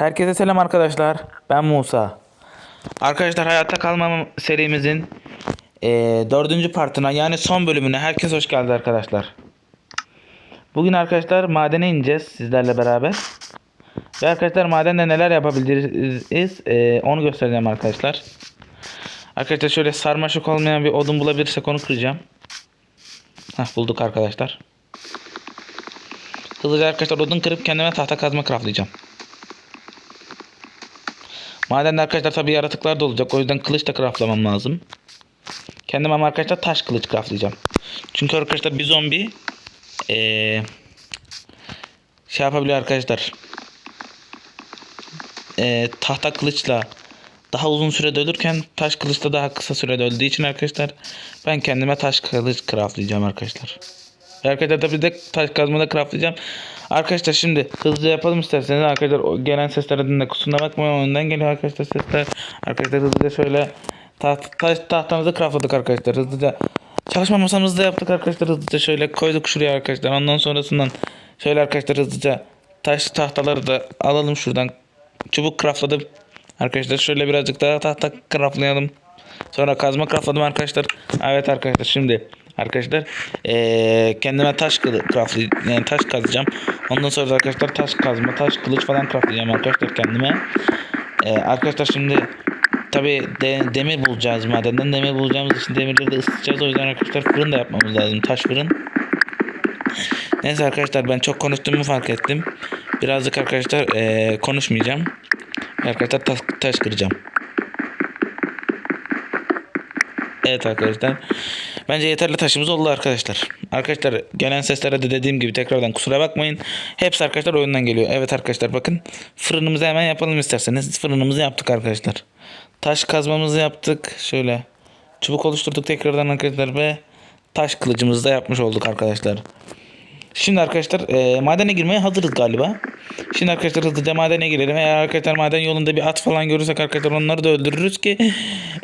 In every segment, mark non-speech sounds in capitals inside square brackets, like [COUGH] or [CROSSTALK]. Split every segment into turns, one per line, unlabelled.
Herkese selam arkadaşlar. Ben Musa. Arkadaşlar hayatta kalmam serimizin eee, dördüncü partına yani son bölümüne herkes hoş geldi arkadaşlar. Bugün arkadaşlar madene ineceğiz sizlerle beraber. Ve arkadaşlar madende neler yapabiliriz eee, onu göstereceğim arkadaşlar. Arkadaşlar şöyle sarmaşık olmayan bir odun bulabilirsek onu kıracağım. Hah bulduk arkadaşlar. Hızlıca arkadaşlar odun kırıp kendime tahta kazma craftlayacağım. Madende arkadaşlar tabi yaratıklar da olacak. O yüzden kılıç da craftlamam lazım. Kendime arkadaşlar taş kılıç craftlayacağım. Çünkü arkadaşlar bir zombi ee, şey yapabiliyor arkadaşlar. Ee, tahta kılıçla daha uzun sürede ölürken taş kılıçla daha kısa sürede öldüğü için arkadaşlar ben kendime taş kılıç craftlayacağım arkadaşlar. Arkadaşlar tabii de taş kazmada craftlayacağım. Arkadaşlar şimdi hızlı yapalım isterseniz arkadaşlar gelen seslerden de kusuruna bakmayın önden geliyor arkadaşlar sesler. Arkadaşlar hızlıca şöyle taht, taş, tahtamızı craftladık arkadaşlar hızlıca. Çalışma masamızı da yaptık arkadaşlar hızlıca şöyle koyduk şuraya arkadaşlar. Ondan sonrasından şöyle arkadaşlar hızlıca taş tahtaları da alalım şuradan. Çubuk craftladım. Arkadaşlar şöyle birazcık daha tahta craftlayalım. Sonra kazma craftladım arkadaşlar. Evet arkadaşlar şimdi arkadaşlar eee, kendime taş craftlı yani taş kazacağım. Ondan sonra da arkadaşlar taş kazma, taş kılıç falan craftlayacağım arkadaşlar kendime. Eee, arkadaşlar şimdi tabi demir bulacağız madenden. Demir bulacağımız için demirleri de ısıtacağız. O yüzden arkadaşlar fırın da yapmamız lazım. Taş fırın. Neyse arkadaşlar ben çok konuştuğumu fark ettim. Birazcık arkadaşlar eee, konuşmayacağım. Arkadaşlar taş, taş kıracağım. Evet arkadaşlar. Bence yeterli taşımız oldu arkadaşlar. Arkadaşlar gelen seslere de dediğim gibi tekrardan kusura bakmayın. Hepsi arkadaşlar oyundan geliyor. Evet arkadaşlar bakın. Fırınımızı hemen yapalım isterseniz. Fırınımızı yaptık arkadaşlar. Taş kazmamızı yaptık. Şöyle. Çubuk oluşturduk tekrardan arkadaşlar ve taş kılıcımızı da yapmış olduk arkadaşlar. Şimdi arkadaşlar e, madene girmeye hazırız galiba. Şimdi arkadaşlar hızlıca madene girelim. Eğer arkadaşlar maden yolunda bir at falan görürsek arkadaşlar onları da öldürürüz ki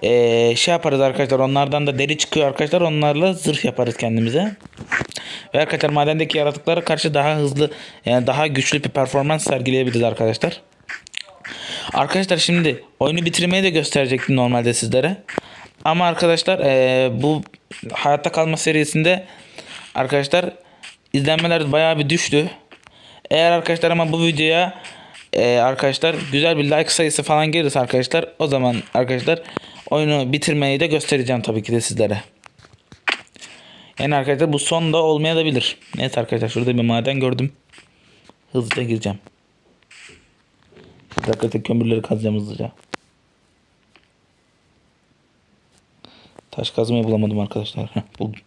e, şey yaparız arkadaşlar onlardan da deri çıkıyor arkadaşlar onlarla zırh yaparız kendimize. Ve arkadaşlar madendeki yaratıklara karşı daha hızlı yani daha güçlü bir performans sergileyebiliriz arkadaşlar. Arkadaşlar şimdi oyunu bitirmeyi de gösterecektim normalde sizlere. Ama arkadaşlar e, bu hayatta kalma serisinde arkadaşlar izlenmeler bayağı bir düştü. Eğer arkadaşlar ama bu videoya e, arkadaşlar güzel bir like sayısı falan gelirse arkadaşlar o zaman arkadaşlar oyunu bitirmeyi de göstereceğim tabii ki de sizlere. Yani arkadaşlar bu son da olmayabilir. Neyse arkadaşlar şurada bir maden gördüm. Hızlıca gireceğim. Arkadaşlar kömürleri kazacağım hızlıca. Taş kazmayı bulamadım arkadaşlar. [LAUGHS] Buldum.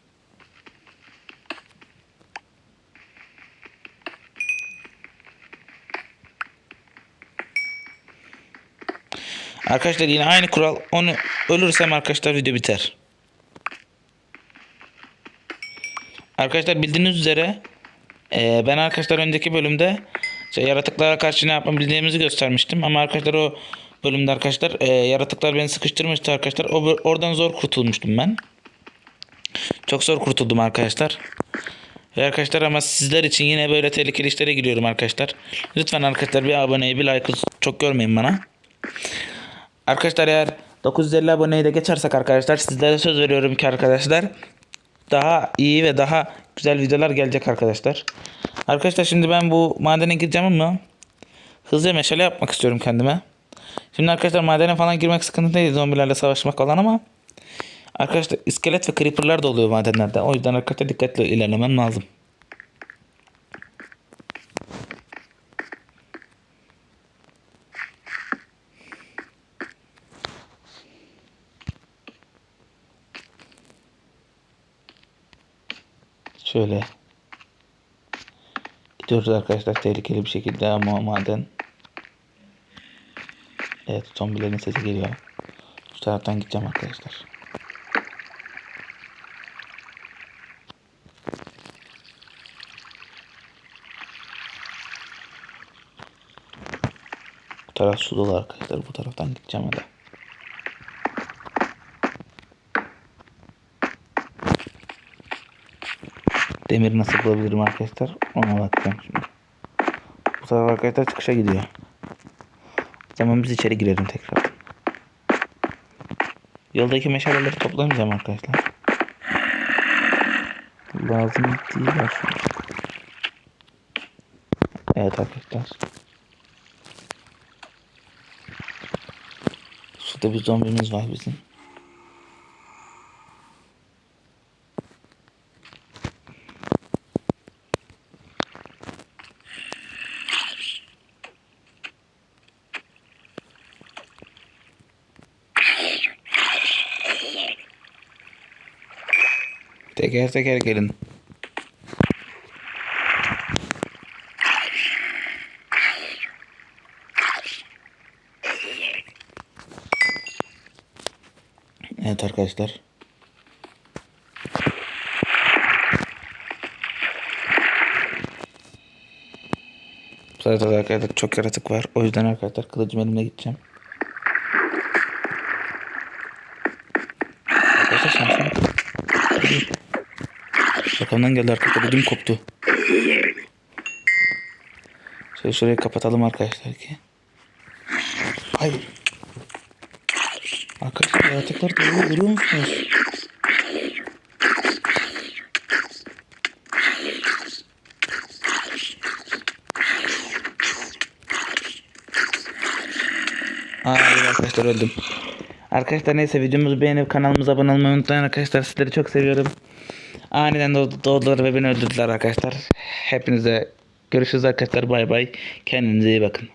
Arkadaşlar yine aynı kural. Onu ölürsem arkadaşlar video biter. Arkadaşlar bildiğiniz üzere eee, ben arkadaşlar önceki bölümde şey, yaratıklara karşı ne yapabildiğimizi göstermiştim. Ama arkadaşlar o bölümde arkadaşlar eee, yaratıklar beni sıkıştırmıştı arkadaşlar. O, oradan zor kurtulmuştum ben. Çok zor kurtuldum arkadaşlar. Ve arkadaşlar ama sizler için yine böyle tehlikeli işlere giriyorum arkadaşlar. Lütfen arkadaşlar bir aboneyi bir like'ı çok görmeyin bana. Arkadaşlar eğer 950 aboneyi de geçersek arkadaşlar sizlere söz veriyorum ki arkadaşlar daha iyi ve daha güzel videolar gelecek arkadaşlar. Arkadaşlar şimdi ben bu madene gireceğim ama hızlı meşale yapmak istiyorum kendime. Şimdi arkadaşlar madene falan girmek sıkıntı değil zombilerle savaşmak falan ama arkadaşlar iskelet ve creeperlar da oluyor madenlerde. O yüzden arkadaşlar dikkatli ilerlemem lazım. Şöyle. Gidiyoruz arkadaşlar tehlikeli bir şekilde ama maden. Evet zombilerin sesi geliyor. Şu taraftan gideceğim arkadaşlar. Bu taraf su dolu arkadaşlar. Bu taraftan gideceğim hadi. Demir nasıl bulabilirim arkadaşlar? Ona bakacağım şimdi. Bu sefer arkadaşlar çıkışa gidiyor. zaman biz içeri girelim tekrar. Yoldaki meşaleleri toplamayacağım arkadaşlar. Lazım değil aslında. Evet arkadaşlar. Suda bir zombimiz var bizim. Teker teker gelin. Evet arkadaşlar. Zaten arkadaşlar çok yaratık var. O yüzden arkadaşlar kılıcım elimle gideceğim. Arkadaşlar şansım. Arkamdan geldi arkadaşlar. Ödüm koptu. Şöyle şurayı kapatalım arkadaşlar ki. Hayır. Arkadaşlar yaratıklar doluyor görüyor musunuz? Evet arkadaşlar öldüm. Arkadaşlar neyse videomuzu beğenip kanalımıza abone olmayı unutmayın arkadaşlar. Sizleri çok seviyorum. Aniden doğ- doğdular ve beni öldürdüler arkadaşlar. Hepinize görüşürüz arkadaşlar. Bay bay. Kendinize iyi bakın.